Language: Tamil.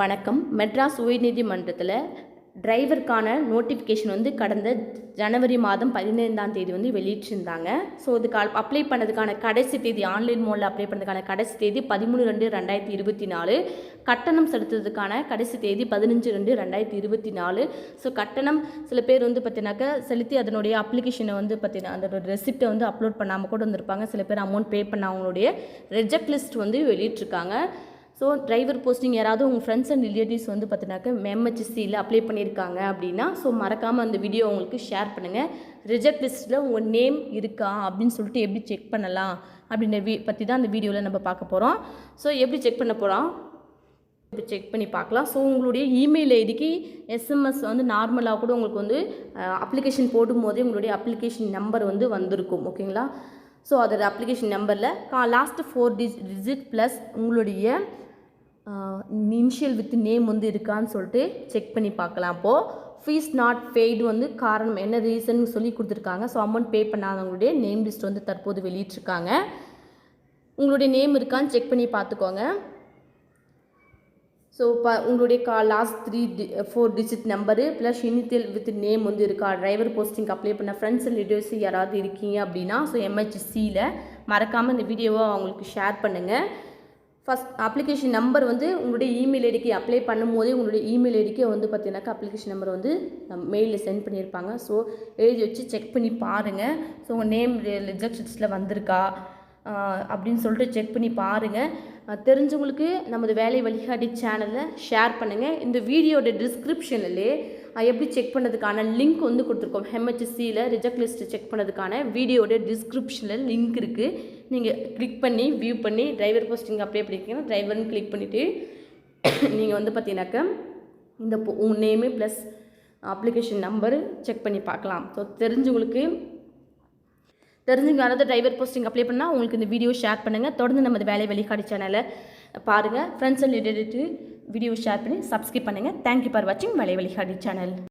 வணக்கம். மெட்ராஸ் உயர்நீதிமன்றத்தில் டிரைவருக்கான நோட்டிஃபிகேஷன் வந்து கடந்த ஜனவரி மாதம் பதினைந்தாம் தேதி வந்து வெளியிட்டிருந்தாங்க. ஸோ இதுக்கு அப்ளை பண்ணதுக்கான கடைசி தேதி ஆன்லைன் மூலம் அப்ளை பண்ணதுக்கான கடைசி தேதி பதிமூணு ரெண்டு ரெண்டாயிரத்தி இருபத்தி நாலு. கட்டணம் செலுத்துறதுக்கான கடைசி தேதி பதினஞ்சு ரெண்டு ரெண்டாயிரத்தி இருபத்தி நாலு. ஸோ கட்டணம் சில பேர் வந்து பார்த்தீங்கன்னாக்கா செலுத்தி அதனுடைய அப்ளிகேஷனை வந்து பார்த்தீங்கன்னா அதோட ரெசிப்டை வந்து அப்லோட் பண்ணாமல் கூட வந்திருப்பாங்க. சில பேர் அமௌண்ட் பே பண்ண அவங்களுடைய ரெஜெக்ட் லிஸ்ட் வந்து வெளியிட்டிருக்காங்க. ஸோ டிரைவர் போஸ்டிங் யாராவது உங்கள் ஃப்ரெண்ட்ஸ் அண்ட் ரிலேட்டிவ்ஸ் வந்து பார்த்தினாக்க எம்ஹெச்சியில் அப்ளை பண்ணியிருக்காங்க அப்படின்னா ஸோ மறக்காமல் அந்த வீடியோ உங்களுக்கு ஷேர் பண்ணுங்கள் ரிஜெக்ட் லிஸ்ட்டில் உங்கள் நேம் இருக்கா அப்படின்னு சொல்லிட்டு எப்படி செக் பண்ணலாம் அப்படின்ற வீ பற்றி தான் அந்த வீடியோவில் நம்ம பார்க்க போகிறோம் ஸோ எப்படி செக் பண்ண போகிறோம் இப்போ செக் பண்ணி பார்க்கலாம். ஸோ உங்களுடைய இமெயில் ஐடிக்கு எஸ்எம்எஸ் வந்து நார்மலாக கூட உங்களுக்கு வந்து அப்ளிகேஷன் போடும்போதே உங்களுடைய அப்ளிகேஷன் நம்பர் வந்து வந்திருக்கும். ஓகேங்களா ஸோ அதோட அப்ளிகேஷன் நம்பரில் கா last four dig digit plus உங்களுடைய இனிஷியல் வித் நேம் வந்து இருக்கான்னு சொல்லிட்டு செக் பண்ணி பார்க்கலாம். அப்போது ஃபீஸ் நாட் பெய்டு வந்து காரணம் என்ன ரீசன் சொல்லி கொடுத்துருக்காங்க. ஸோ அமௌண்ட் பே பண்ணாதவங்களுடைய நேம் லிஸ்ட் வந்து தற்போது வெளியிட்ருக்காங்க உங்களுடைய நேம் இருக்கான்னு செக் பண்ணி பார்த்துக்கோங்க. ஸோ ப உங்களுடைய கா last three D four digit number plus initial with name வந்து இருக்கா? டிரைவர் போஸ்டிங் அப்ளை பண்ண ஃப்ரெண்ட்ஸ் அண்ட் ரிலேட்டிவ்ஸ் யாராவது இருக்கீங்க அப்படின்னா ஸோ எம்ஹெச்சியில் மறக்காமல் இந்த வீடியோவை அவங்களுக்கு ஷேர் பண்ணுங்கள் ஃபஸ்ட் அப்ளிகேஷன் நம்பர் வந்து உங்களுடைய இமெயில் ஐடிக்கு அப்ளை பண்ணும்போதே உங்களுடைய இமெயில் ஐடிக்கே வந்து பார்த்தீங்கன்னாக்கா அப்ளிகேஷன் நம்பர் வந்து மெயிலில் சென்ட் பண்ணியிருப்பாங்க. ஸோ எழுதி வச்சு செக் பண்ணி பாருங்கள் ஸோ உங்கள் நேம் ரிஜெக்ஷன்ஸில் வந்திருக்கா? அப்படின்னு சொல்லிட்டு செக் பண்ணி பாருங்கள் தெரிஞ்சவங்களுக்கு நமது வேலை வழிகாட்டி சேனலை ஷேர் பண்ணுங்கள் இந்த வீடியோட டிஸ்கிரிப்ஷன்லேயே எப்படி செக் பண்ணதுக்கான லிங்க் வந்து கொடுத்துருக்கோம். ஹெம்ஹெச்சியில் ரிஜெக்ட் லிஸ்ட் செக் பண்ணதுக்கான வீடியோட டிஸ்கிரிப்ஷனில் லிங்க் இருக்குது நீங்கள் கிளிக் பண்ணி வியூ பண்ணி டிரைவர் போஸ்டிங் அப்ளை பண்ணியிருக்கீங்கன்னா டிரைவர்னு கிளிக் பண்ணிவிட்டு நீங்கள் வந்து பார்த்தீங்கன்னாக்கா இந்த உன் name plus application number check பண்ணி பார்க்கலாம். ஸோ தெரிஞ்சவங்களுக்கு தெரிஞ்சுங்க யாராவது டிரைவர் போஸ்டிங் அப்ளை பண்ணால் உங்களுக்கு இந்த வீடியோ ஷேர் பண்ணுங்கள் தொடர்ந்து நமது வேலை வழிகாடி சேனலை பாருங்கள் friends and relative video share பண்ணி சப்ஸ்கிரைப் பண்ணுங்கள் தேங்க்யூ ஃபார் வாட்சிங் மலைவழி வழிகாடி சேனல்